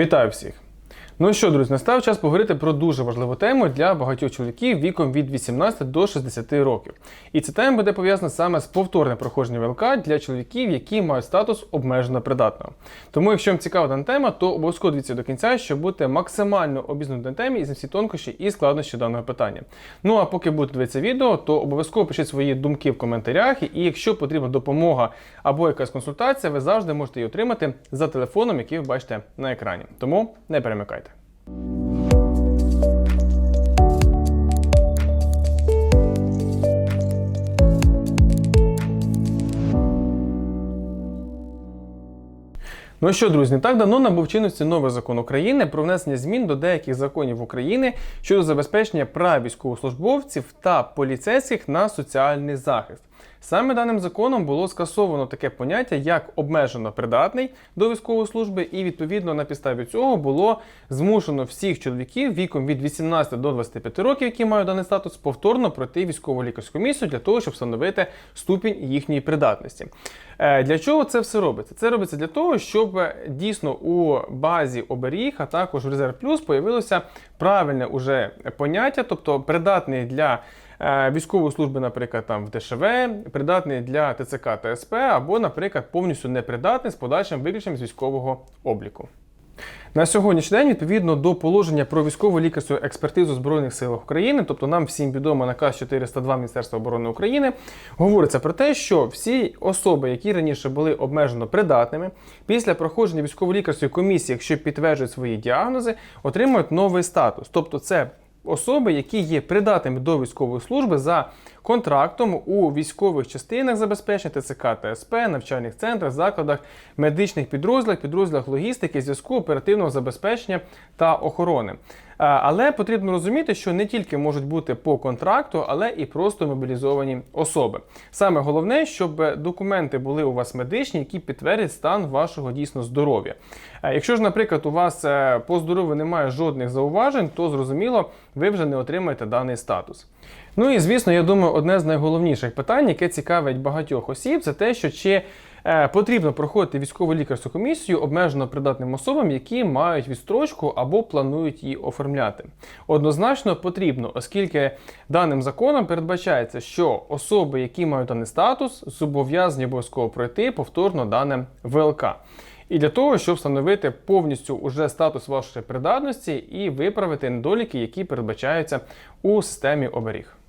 Вітаю всіх! Ну що, друзі, настав час поговорити про дуже важливу тему для багатьох чоловіків віком від 18 до 60 років. І ця тема буде пов'язана саме з повторним проходженням ВЛК для чоловіків, які мають статус обмежено придатного. Тому, якщо вам цікава дана тема, то обов'язково дивіться до кінця, щоб бути максимально обізнані на темі і за всі тонкощі і складнощі даного питання. Ну а поки будете дивитися відео, то обов'язково пишіть свої думки в коментарях. І якщо потрібна допомога або якась консультація, ви завжди можете її отримати за телефоном, який ви бачите на екрані. Тому не перемикайте. Ну що, друзі, так давно набув чинності новий закон України про внесення змін до деяких законів України щодо забезпечення прав військовослужбовців та поліцейських на соціальний захист. Саме даним законом було скасовано таке поняття як обмежено придатний до військової служби, і відповідно на підставі цього було змушено всіх чоловіків віком від 18 до 25 років, які мають даний статус, повторно пройти військово лікарську комісію для того, щоб встановити ступінь їхньої придатності. Е, Для чого це все робиться? Це робиться для того, щоб е, дійсно у базі оберіг, а також в резерв плюс появилося правильне уже поняття, тобто придатний для військової служби, наприклад, там в ДШВ, придатний для ТЦК та СП, або, наприклад, повністю непридатний з подальшим виключенням з військового обліку. На сьогоднішній день, відповідно до положення про військову лікарську експертизу Збройних сил України, тобто нам всім відомо наказ 402 Міністерства оборони України, говориться про те, що всі особи, які раніше були обмежено придатними, після проходження військово-лікарської комісії, якщо підтверджують свої діагнози, отримують новий статус. Тобто, це особи, які є придатними до військової служби за контрактом у військових частинах забезпечення ТЦК та СП, навчальних центрах, закладах, медичних підрозділах, підрозділах логістики, зв'язку, оперативного забезпечення та охорони. А, Але потрібно розуміти, що не тільки можуть бути по контракту, але і просто мобілізовані особи. Саме головне, щоб документи були у вас медичні, які підтвердять стан вашого дійсно здоров'я. Якщо ж, наприклад, у вас е, по здоров'ю немає жодних зауважень, то зрозуміло, ви вже не отримаєте даний статус. Ну і звісно, я думаю, одне з найголовніших питань, яке цікавить багатьох осіб, це те, що чи е, потрібно проходити військову лікарську комісію обмежено придатним особам, які мають відстрочку або планують її оформляти. Однозначно потрібно, оскільки даним законом передбачається, що особи, які мають даний статус, зобов'язані обов'язково пройти повторно дане ВЛК. І для того, щоб встановити повністю уже статус вашої придатності і виправити недоліки, які передбачаються у системі оберіг.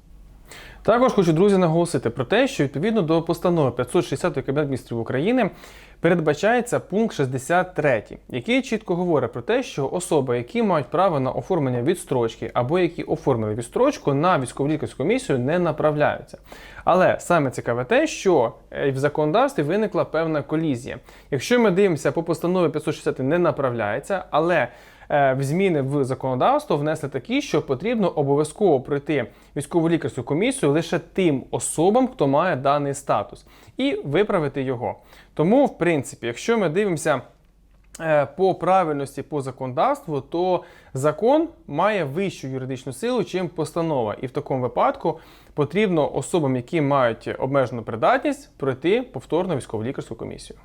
Також хочу, друзі, наголосити про те, що відповідно до постанови 560 Кабінету міністрів України передбачається пункт 63, який чітко говорить про те, що особи, які мають право на оформлення відстрочки або які оформили відстрочку, на військово-лікарську комісію не направляються. Але саме цікаве те, що е, в законодавстві виникла певна колізія. Якщо ми дивимося по постанові 560 не направляється, але в зміни в законодавство внесли такі, що потрібно обов'язково пройти військово лікарську комісію лише тим особам, хто має даний статус, і виправити його. Тому, в принципі, якщо ми дивимося. е, По правильності по законодавству, то закон має вищу юридичну силу, чим постанова. І в такому випадку потрібно особам, які мають обмежену придатність, пройти повторно військово-лікарську комісію.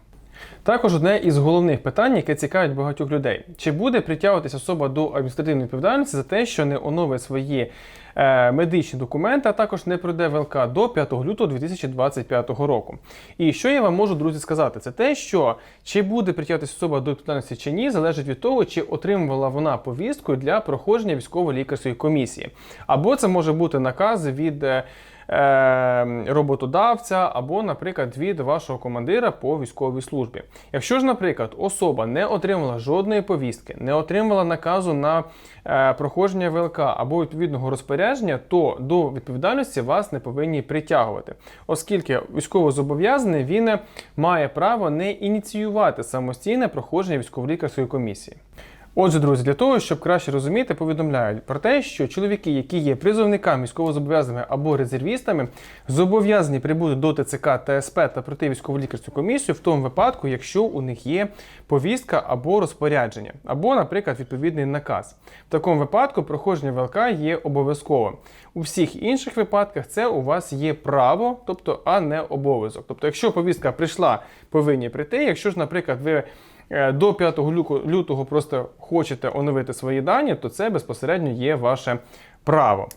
Також одне із головних питань, яке цікавить багатьох людей: чи буде притягуватися особа до адміністративної відповідальності за те, що не оновить свої е, медичні документи, а також не пройде ВЛК до 5 лютого 2025 року. І що я вам можу, друзі, сказати, це те, що чи буде притягуватися особа до відповідальності чи ні, залежить від того, чи отримувала вона повістку для проходження військово-лікарської комісії. Або це може бути наказ від. Е, роботодавця або, наприклад, від вашого командира по військовій службі. Якщо ж, наприклад, особа не отримала жодної повістки, не отримала наказу на е, проходження ВЛК або відповідного розпорядження, то до відповідальності вас не повинні притягувати, оскільки військовозобов'язаний він має право не ініціювати самостійне проходження військово-лікарської комісії. Отже, друзі, для того, щоб краще розуміти, повідомляють про те, що чоловіки, які є призовниками, військовозобов'язаними або резервістами, зобов'язані прибути до ТЦК та СП та пройти військово-лікарську комісію в тому випадку, якщо у них є повістка або розпорядження, або, наприклад, відповідний наказ. В такому випадку проходження ВЛК є обов'язковим. У всіх інших випадках це у вас є право, тобто, а не обов'язок. Тобто, якщо повістка прийшла, повинні прийти. Якщо ж, наприклад, ви до 5 люку- лютого просто хочете оновити свої дані, то це безпосередньо є ваше право.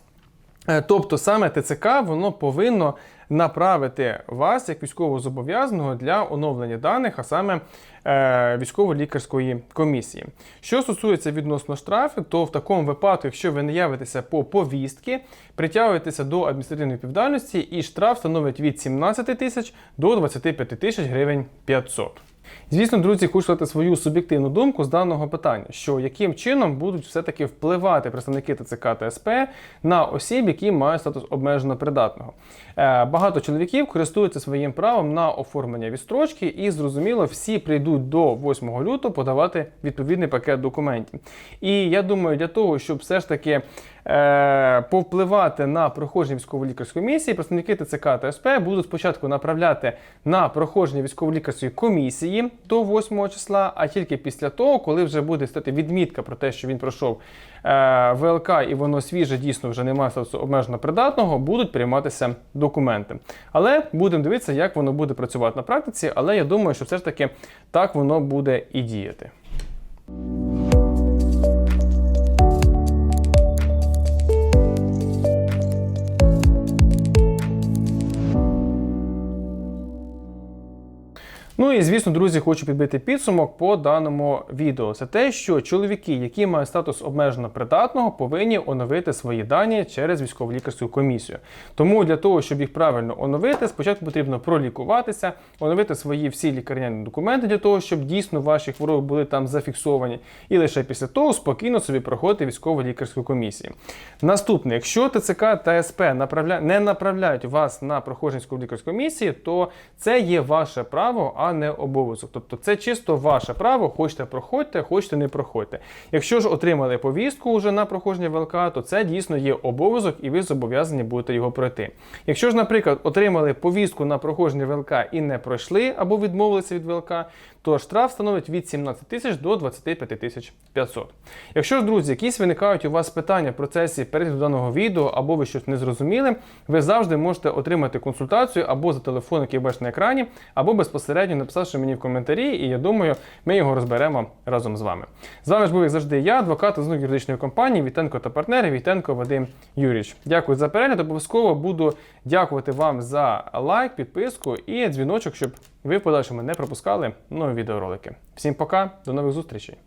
Е, Тобто саме ТЦК воно повинно направити вас як військовозобов'язаного для оновлення даних, а саме е, військово-лікарської комісії. Що стосується відносно штрафів, то в такому випадку, якщо ви не явитеся по повістки, притягуєтеся до адміністративної відповідальності, і штраф становить від 17 тисяч до 25 тисяч гривень 500. Звісно, друзі, хочу сказати свою суб'єктивну думку з даного питання, що яким чином будуть все-таки впливати представники ТЦК та СП на осіб, які мають статус обмежено придатного. Е, Багато чоловіків користуються своїм правом на оформлення відстрочки, і зрозуміло, всі прийдуть до 8 лютого подавати відповідний пакет документів. І я думаю, для того, щоб все ж таки повпливати на проходження військово-лікарської місії, представники ТЦК та СП будуть спочатку направляти на проходження військово-лікарської комісії до 8 числа, а тільки після того, коли вже буде стати відмітка про те, що він пройшов е, ВЛК і воно свіже, дійсно вже немає статусу обмежено придатного, будуть прийматися документи. Але будемо дивитися, як воно буде працювати на практиці. Але я думаю, що все ж таки так воно буде і діяти. Ну і звісно, друзі, хочу підбити підсумок по даному відео. Це те, що чоловіки, які мають статус обмежено придатного, повинні оновити свої дані через військово-лікарську комісію. Тому для того, щоб їх правильно оновити, спочатку потрібно пролікуватися, оновити свої всі лікарняні документи для того, щоб дійсно ваші хвороби були там зафіксовані, і лише після того спокійно собі проходити військово-лікарську комісію. Наступне, якщо ТЦК та СП направля... не направляють вас на проходження військово-лікарської комісії, то це є ваше право, а не обов'язок. Тобто це чисто ваше право, хочете проходьте, хочете не проходьте. Якщо ж отримали повістку вже на проходження ВЛК, то це дійсно є обов'язок, і ви зобов'язані будете його пройти. Якщо ж, наприклад, отримали повістку на проходження ВЛК і не пройшли або відмовилися від ВЛК, то штраф становить від 17 тисяч до 25 тисяч 500. Якщо ж, друзі, якісь виникають у вас питання в процесі перегляду даного відео, або ви щось не зрозуміли, ви завжди можете отримати консультацію або за телефон, який бачите на екрані, або безпосередньо написавши мені в коментарі, і я думаю, ми його розберемо разом з вами. З вами ж був як завжди я, адвокат з юридичної компанії Вітенко та партнери Вітенко Вадим Юрійович. Дякую за перегляд. Обов'язково буду дякувати вам за лайк, підписку і дзвіночок, щоб ви в подальшому не пропускали нові відеоролики. Всім пока, до нових зустрічей!